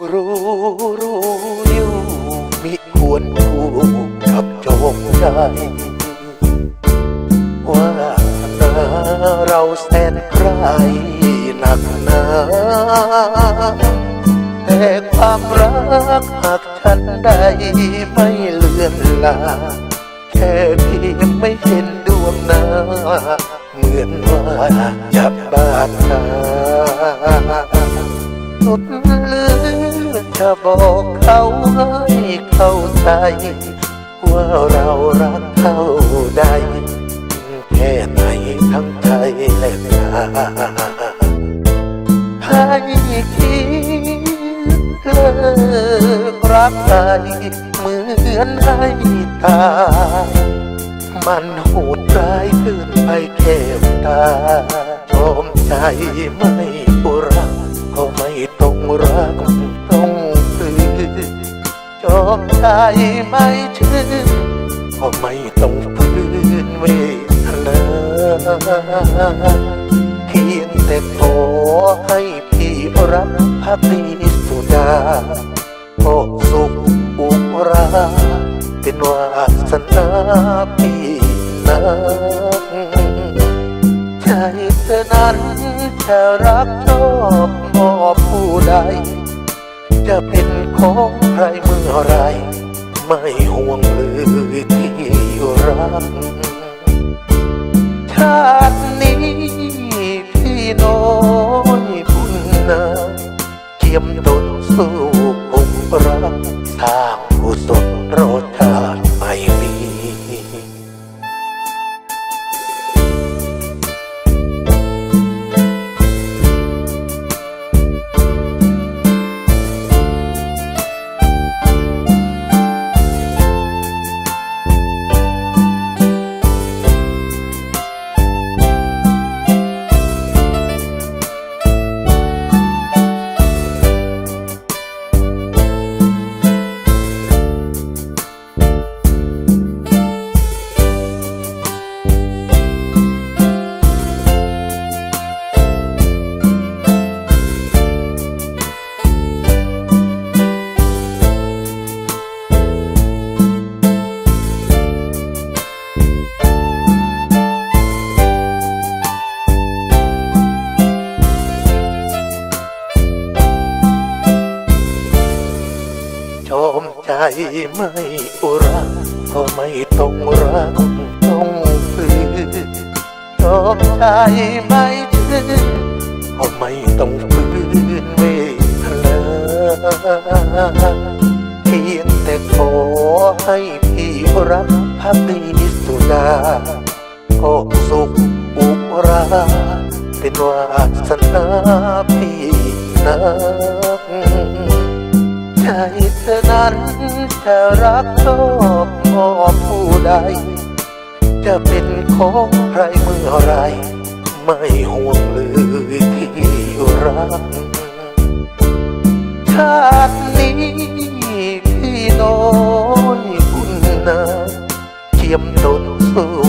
รู้รู้นิ้วมิควรคู่กับจงใจว่าเราแสนใครหนักหนาแต่ความรักหากฉันได้ไม่เลือนลา แค่เพียงไม่เห็นดวงน้า เหมือนว่าจะบาดตา บอกเขาให้เข้าใจ ว่าเรารักเท่าใดแค่ไหนทั้งใจและกาให้คิดเลิกรักใครเหมือนให้ตา มันโหดร้ายเกินไปแค่ตาชมใจไม่รักก็ไม่ต้องรัก มใจไม่ชื่นก็ไม่ต้องฝืนเวทนาเพียงแต่ขอให้พี่รักพักดีสุดาก็สุขอุราเป็นวาสนาพี่นักใจเธอนั้นจะรักชอบมอบผู้ใด จะเป็นของใครเมื่อไร ไม่ห่วงเลยที่รัก ชาตินี้พี่น้อง ชมใจไม่อุราก็ไม่ต้องรักต้องฝืนชมใจไม่ชื่นก็ไม่ต้องฝืนเวทนาเพียงแต่ขอให้พี่รักพักดีสุดาก็สุขอุราเป็นวาสนาพี่นัก ใจเธอนั้นจะรักชอบมอบผู้ใด จะเป็นของใครเมื่อไร ไม่ห่วงเลยที่รัก ชาตินี้พี่น้อยบุญนาเทียมตนสู้